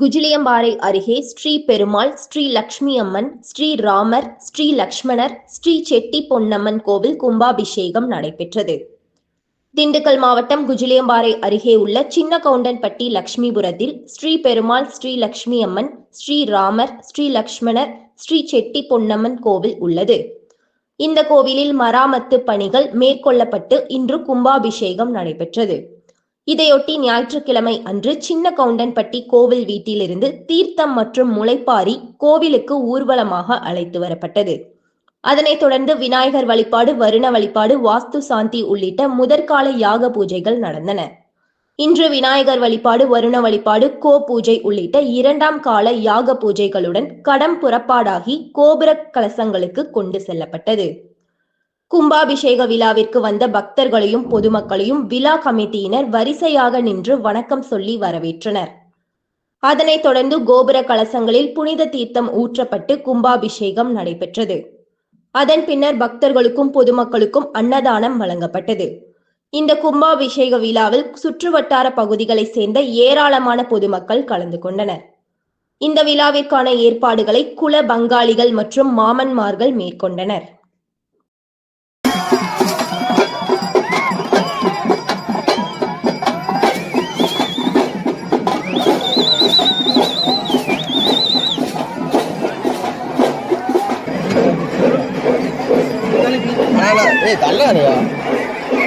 குஜிலியம்பாறை அருகே ஸ்ரீ பெருமாள் ஸ்ரீ லக்ஷ்மி அம்மன் ஸ்ரீ ராமர் ஸ்ரீ லக்ஷ்மணர் ஸ்ரீ செட்டி பொன்னம்மன் கோவில் கும்பாபிஷேகம் நடைபெற்றது. திண்டுக்கல் மாவட்டம் குஜிலியம்பாறை அருகே உள்ள சின்ன கவுண்டன்பட்டி லட்சுமிபுரத்தில் ஸ்ரீ பெருமாள் ஸ்ரீ லக்ஷ்மி அம்மன் ஸ்ரீ ராமர் ஸ்ரீ லக்ஷ்மணர் ஸ்ரீ செட்டி பொன்னம்மன் கோவில் உள்ளது. இந்த கோவிலில் மராமத்து பணிகள் மேற்கொள்ளப்பட்டு இன்று கும்பாபிஷேகம் நடைபெற்றது. இதையொட்டி ஞாயிற்றுக்கிழமை அன்று சின்ன கவுண்டன்பட்டி கோவில் வீட்டிலிருந்து தீர்த்தம் மற்றும் முளைப்பாரி கோவிலுக்கு ஊர்வலமாக அழைத்து வரப்பட்டது. அதனைத் தொடர்ந்து விநாயகர் வழிபாடு வருண வழிபாடு வாஸ்து சாந்தி உள்ளிட்ட முதற்கால யாக பூஜைகள் நடந்தன. இன்று விநாயகர் வழிபாடு வருண வழிபாடு கோ பூஜை உள்ளிட்ட இரண்டாம் கால யாக பூஜைகளுடன் கடம் புறப்பாடாகி கோபுர கலசங்களுக்கு கொண்டு செல்லப்பட்டது. கும்பாபிஷேக விழாவிற்கு வந்த பக்தர்களையும் பொதுமக்களையும் விழா கமிட்டியினர் வரிசையாக நின்று வணக்கம் சொல்லி வரவேற்றனர். அதனைத் தொடர்ந்து கோபுர கலசங்களில் புனித தீர்த்தம் ஊற்றப்பட்டு கும்பாபிஷேகம் நடைபெற்றது. அதன் பின்னர் பக்தர்களுக்கும் பொதுமக்களுக்கும் அன்னதானம் வழங்கப்பட்டது. இந்த கும்பாபிஷேக விழாவில் சுற்றுவட்டார பகுதிகளைச் சேர்ந்த ஏராளமான பொதுமக்கள் கலந்து கொண்டனர். இந்த விழாவிற்கான ஏற்பாடுகளை குல பங்காளிகள் மற்றும் மாமன்மார்கள் மேற்கொண்டனர். ஏய் தள்ளாதயா தேவஸ்தானம்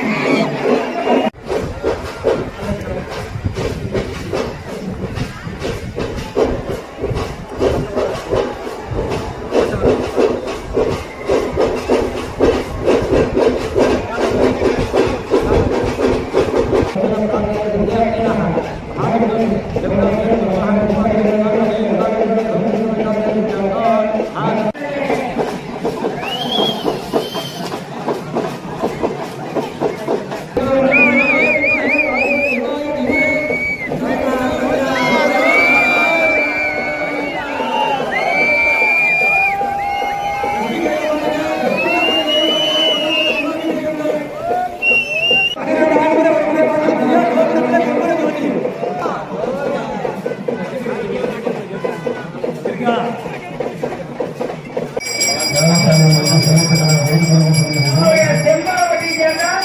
చేశాక